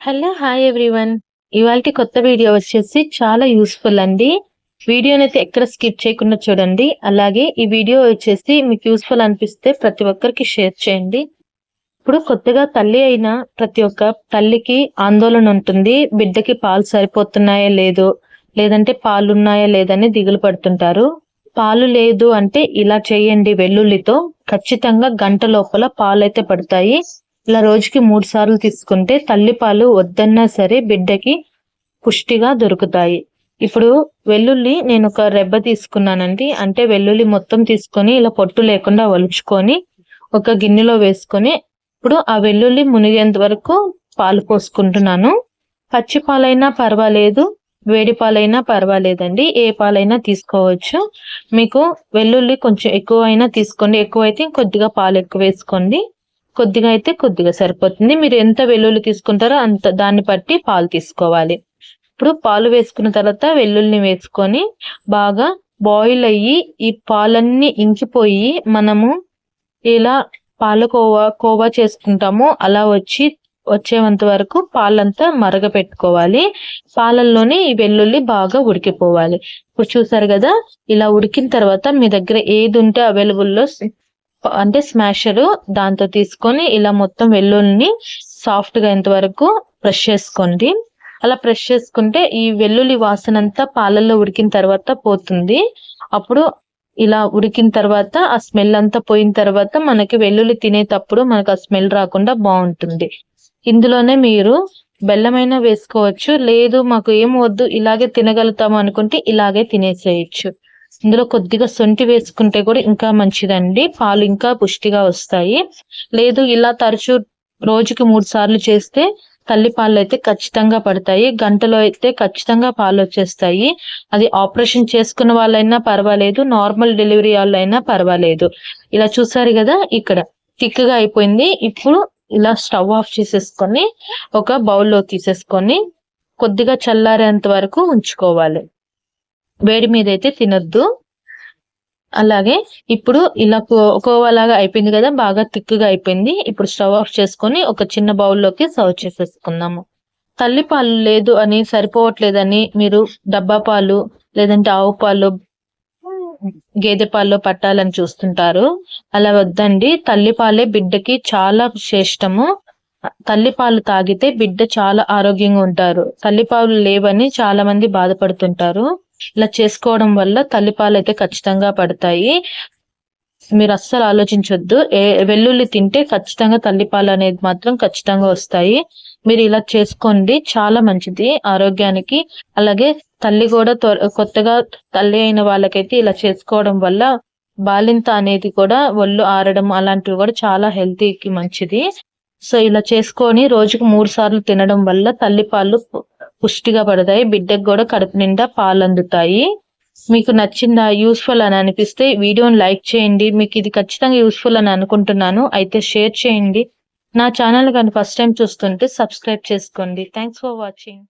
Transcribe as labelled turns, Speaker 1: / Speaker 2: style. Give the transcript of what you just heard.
Speaker 1: Hello hi everyone. ఇవాళ కొత్త video వచ్చేసి చాలా యూస్ఫుల్ అండి. వీడియోని అయితే ఎక్కడ స్కిప్ చేయకుండా చూడండి. అలాగే ఈ వీడియో వచ్చేసి మీకు యూస్ఫుల్ అనిపిస్తే ప్రతి ఒక్కరికి షేర్ చేయండి. ఇప్పుడు కొత్తగా తల్లి అయిన ప్రతి ఒక్క తల్లికి ఆందోళన ఉంటుంది. బిడ్డకి పాలు సరిపోతున్నాయా లేదు లేదంటే పాలు ఉన్నాయా లేదని దిగులు పడుతుంటారు. పాలు లేదు అంటే ఇలా చేయండి వెల్లుల్లితో. ఖచ్చితంగా గంట లోపల పాలు అయితే పడతాయి. ఇలా రోజుకి మూడు సార్లు తీసుకుంటే తల్లి పాలు వద్దన్నా సరే బిడ్డకి పుష్టిగా దొరుకుతాయి. ఇప్పుడు వెల్లుల్లి నేను ఒక రెబ్బ తీసుకున్నానండి. అంటే వెల్లుల్లి మొత్తం తీసుకొని ఇలా పొట్టు లేకుండా ఒలుచుకొని ఒక గిన్నెలో వేసుకొని ఇప్పుడు ఆ వెల్లుల్లి మునిగేంత వరకు పాలు పోసుకుంటున్నాను. పచ్చి పాలైనా పర్వాలేదు వేడి పాలైనా పర్వాలేదండి. ఏ పాలైనా తీసుకోవచ్చు. మీకు వెల్లుల్లి కొంచెం ఎక్కువైనా తీసుకోండి. ఎక్కువైతే కొద్దిగా పాలు ఎక్కువ వేసుకోండి. కొద్దిగా అయితే కొద్దిగా సరిపోతుంది. మీరు ఎంత వెల్లుల్లి తీసుకుంటారో అంత దాన్ని బట్టి పాలు తీసుకోవాలి. ఇప్పుడు పాలు వేసుకున్న తర్వాత వెల్లుల్లిని వేసుకొని బాగా బాయిల్ అయ్యి ఈ పాలన్నీ ఇంకిపోయి మనము ఇలా పాలకోవా కోవా చేసుకుంటామో అలా వచ్చి వచ్చేంత వరకు పాలంతా మరగపెట్టుకోవాలి. పాలల్లోనే ఈ వెల్లుల్లి బాగా ఉడికిపోవాలి. ఇప్పుడు చూసారు కదా ఇలా ఉడికిన తర్వాత మీ దగ్గర ఏది ఉంటే అవైలబుల్లో అంటే స్మాషర్ దాంతో తీసుకొని ఇలా మొత్తం వెల్లుల్లిని సాఫ్ట్గా ఇంతవరకు బ్రష్ ప్రెష్ చేసుకోండి. అలా ప్రెష్ చేసుకుంటే ఈ వెల్లుల్లి వాసన అంతా పాలల్లో ఉడికిన తర్వాత పోతుంది. అప్పుడు ఇలా ఉడికిన తర్వాత ఆ స్మెల్ అంతా పోయిన తర్వాత మనకి వెల్లుల్లి తినేటప్పుడు మనకు ఆ స్మెల్ రాకుండా బాగుంటుంది. ఇందులోనే మీరు బెల్లమైనా వేసుకోవచ్చు లేదు మాకు ఏం వద్దు ఇలాగే తినగలుగుతాము అనుకుంటే ఇలాగే తినేసేయచ్చు. ఇందులో కొద్దిగా సొంటి వేసుకుంటే కూడా ఇంకా మంచిదండి. పాలు ఇంకా పుష్టిగా వస్తాయి. లేదు ఇలా తరచూ రోజుకి మూడు సార్లు చేస్తే తల్లి పాలు అయితే ఖచ్చితంగా పడతాయి. గంటలో అయితే ఖచ్చితంగా పాలు వచ్చేస్తాయి. అది ఆపరేషన్ చేసుకున్న వాళ్ళైనా పర్వాలేదు నార్మల్ డెలివరీ వాళ్ళైనా పర్వాలేదు. ఇలా చూసారు కదా ఇక్కడ థిక్గా అయిపోయింది. ఇప్పుడు ఇలా స్టవ్ ఆఫ్ చేసేసుకొని ఒక బౌల్లో తీసేసుకొని కొద్దిగా చల్లారేంత వరకు ఉంచుకోవాలి. వేడి మీద అయితే తినొద్దు. అలాగే ఇప్పుడు ఇలా కోవలాగా అయిపోయింది కదా బాగా థిక్గా అయిపోయింది. ఇప్పుడు స్టవ్ ఆఫ్ చేసుకొని ఒక చిన్న బౌల్లోకి సర్వ్ చేసేసుకుందాము. తల్లిపాలు లేదు అని సరిపోవట్లేదని మీరు డబ్బా పాలు లేదంటే ఆవు పాలు గేదె పాల్లో పట్టాలని చూస్తుంటారు. అలా వద్దండి. తల్లిపాలే బిడ్డకి చాలా శ్రేష్టము. తల్లిపాలు తాగితే బిడ్డ చాలా ఆరోగ్యంగా ఉంటారు. తల్లిపాలు లేవని చాలా మంది బాధపడుతుంటారు. ఇలా చేసుకోవడం వల్ల తల్లిపాలు అయితే ఖచ్చితంగా పడతాయి. మీరు అస్సలు ఆలోచించొద్దు. ఏ వెల్లుల్లి తింటే ఖచ్చితంగా తల్లిపాలు అనేది మాత్రం ఖచ్చితంగా వస్తాయి. మీరు ఇలా చేసుకోండి. చాలా మంచిది ఆరోగ్యానికి. అలాగే తల్లి కూడా కొత్తగా తల్లి అయిన వాళ్ళకైతే ఇలా చేసుకోవడం వల్ల బాలింత అనేది కూడా ఒళ్ళు ఆరడం అలాంటివి కూడా చాలా హెల్తీకి మంచిది. సో ఇలా చేసుకొని రోజుకు మూడు సార్లు తినడం వల్ల తల్లిపాలు పుష్టిగా పడతాయి బిడ్డకు కూడా కడుపు నిండా పాలు అందుతాయి. మీకు నచ్చిందా యూస్ఫుల్ అని అనిపిస్తే వీడియోని లైక్ చేయండి. మీకు ఇది ఖచ్చితంగా యూస్ఫుల్ అని అనుకుంటున్నాను. అయితే షేర్ చేయండి. నా ఛానల్ కానీ ఫస్ట్ టైం చూస్తుంటే సబ్స్క్రైబ్ చేసుకోండి. Thanks for watching